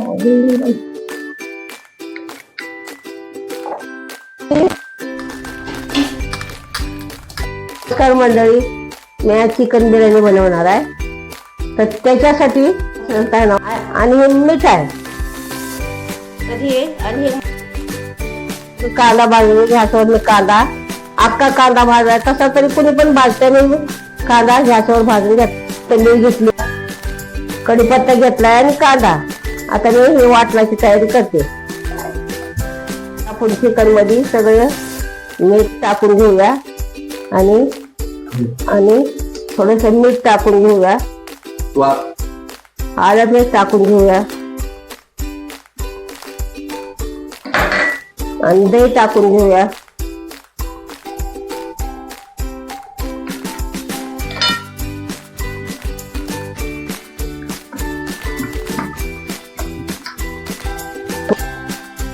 नमस्कार मंडळी मी आज चिकन बिर्याणी बनवणार आहे. तर त्याच्यासाठी आणि हे मीठ आहे. तर हे आणि कांदा भाजून गॅसवर मी कांदा. अख्खा कांदा भाजाय तसा तरी कोणी पण भाजते मी कांदा गॅसवर भाजून घेत मी घेतली. कढीपत्ता घेतलाय आणि कांदा. आता मी हे वाटण्याची तयारी करते. आपण चिकनमध्ये सगळं मीठ टाकून घेऊया आणि आणि थोडस मीठ टाकून घेऊया. आलं मीठ टाकून घेऊया. आणि दही टाकून घेऊया.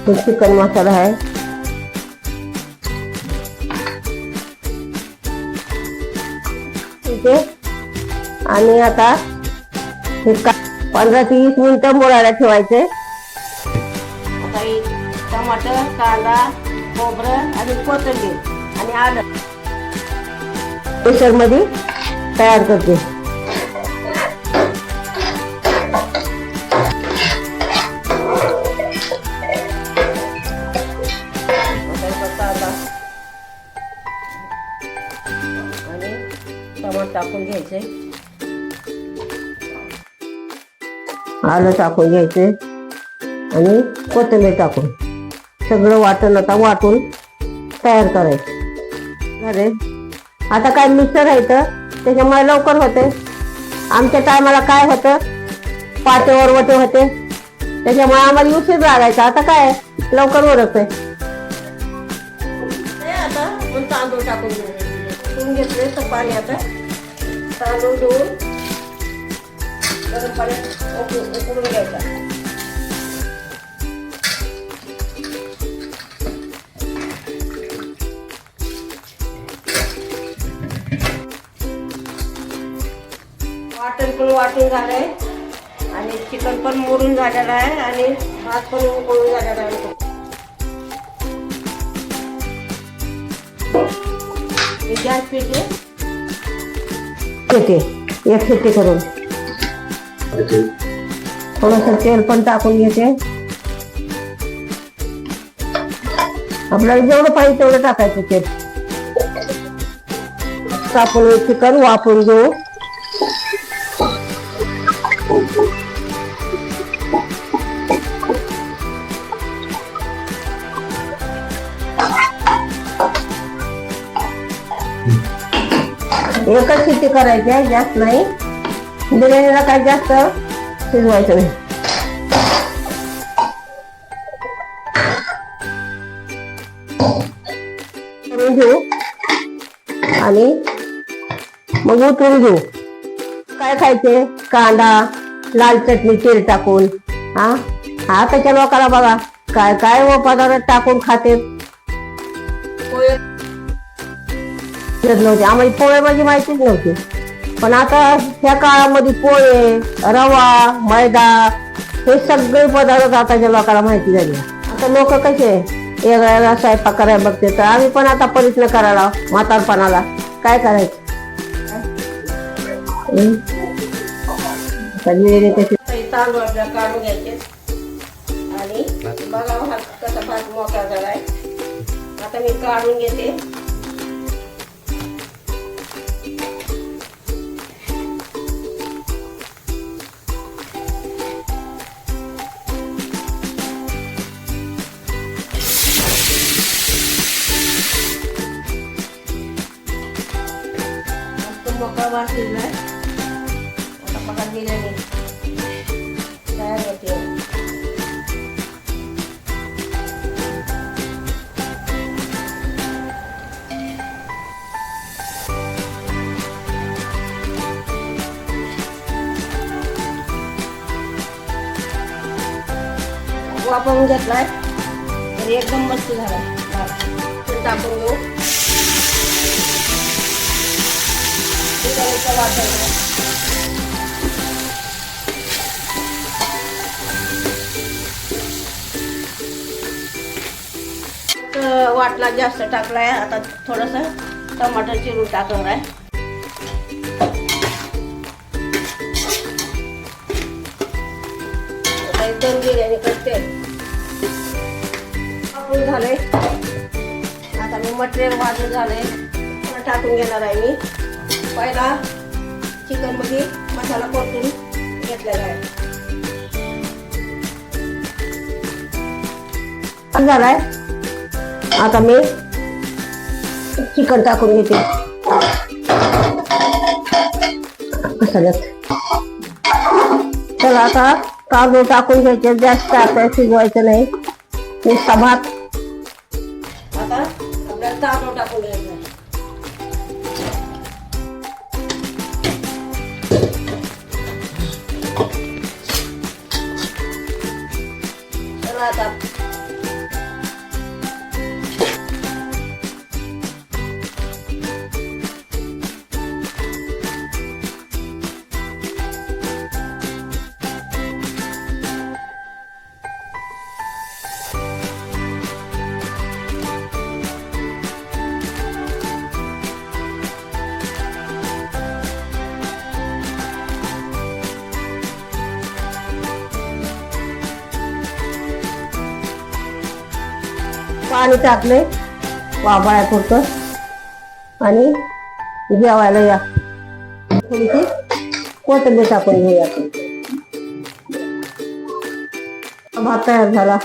तो चिकन मसाला आहे ठीक आहे आणि आता हे पंधरा ते वीस मिनिटं मोडायला ठेवायचे. आता हे टमाटर कांदा खोबरं आणि कोथिंबीर आणि आलं. प्रेशरमध्ये तयार करते. टाकून घ्यायचे. आलं टाकून घ्यायचे. आणि कोथिंबीर टाकून. सगळं वाटण आता वाटून तयार करायचं. झाले? आता काय मिक्सर आहे तर त्याच्यामुळे लवकर होते. आमच्या टायमाला काय होतं? पातेवर वटे होते. त्याच्यामुळे आम्हाला उशीर लागायचा. आता काय? लवकर ओरखते आता तांदूळ टाकून घेतले तर पाणी आता तांदूळ धुवून गरम पाण्यात उकळून उकळून घ्यायचा वाटण पण वाटून झालंय. आणि चिकन पण मोडून झालेलं आहे आणि भात पण उकळून झालेला आहे. हे गॅस पेटे पेटे एक शिट्टी करून. थोडस तेल पण टाकून घेते. आपल्याला जेवढं पाहिजे तेवढं टाकायचं तेल. आपण चिकन वापरून घेऊ. एकच शिट्टी करायची आहे जास्त नाही. बिर्याणीला काय जास्त शिजवायचं नाही. करून घेऊ. आणि मग उतरून घेऊ. काय खायचे? कांदा लाल चटणी तेल टाकून. हा? हा त्याच्या लोकांना बघा. काय काय व पदार्थ टाकून खाते? येत नव्हते. आम्हाला पोळे माझी माहितीच नव्हती. पण आता ह्या काळामध्ये पोळे रवा मैदा हे सगळे पदार्थ आताच्या लोकांना माहिती झाली. आता लोक कसे वेगळ्या स्वयंपाक करायला बघते तर आम्ही पण आता प्रयत्न करायला म्हातारपणाला. काय करायचं? तांदूळ काढून घ्यायचे. आणि बघा भात कसा भात मोकळा झालाय. आता मी काढून घेते. मोकळा वास शिजलाय आता बघा बिर्याणी तयार होते वापरून घेतलाय तर एकदम मस्त झालाय भात. ते टाकून वाटला जास्त टाकलाय. आता थोडस टमाटर चिरून टाकणार आहे. दोन बिर्याणी करते. आपण झालंय. आता मी मटेरियल वाजून झालंय. टाकून घेणार आहे मी. पहिला चिकनमध्ये मसाला परतून घेतलेला आहे. झालाय. आता मी चिकन टाकून घेते. मसाल्यात. तर आता काजू टाकून घ्यायचे जास्त आपल्याला शिजवायचं नाही. नुसता भात. आता आपल्याला तांदूळ टाकून घ्यायचं. sarap. पाणी टाकले वाबाळ्या पुरतं. आणि जेवायला या. थोडीशी कोथिंबीर टाकून घेऊया. भात तयार झाला.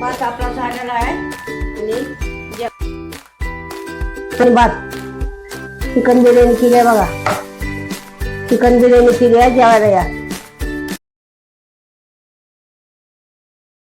भात आपला झालेला आहे. आणि भात. चिकन बिर्याणी केली आहे बघा. चिकन बिर्याणी केली आहे जेवायला या.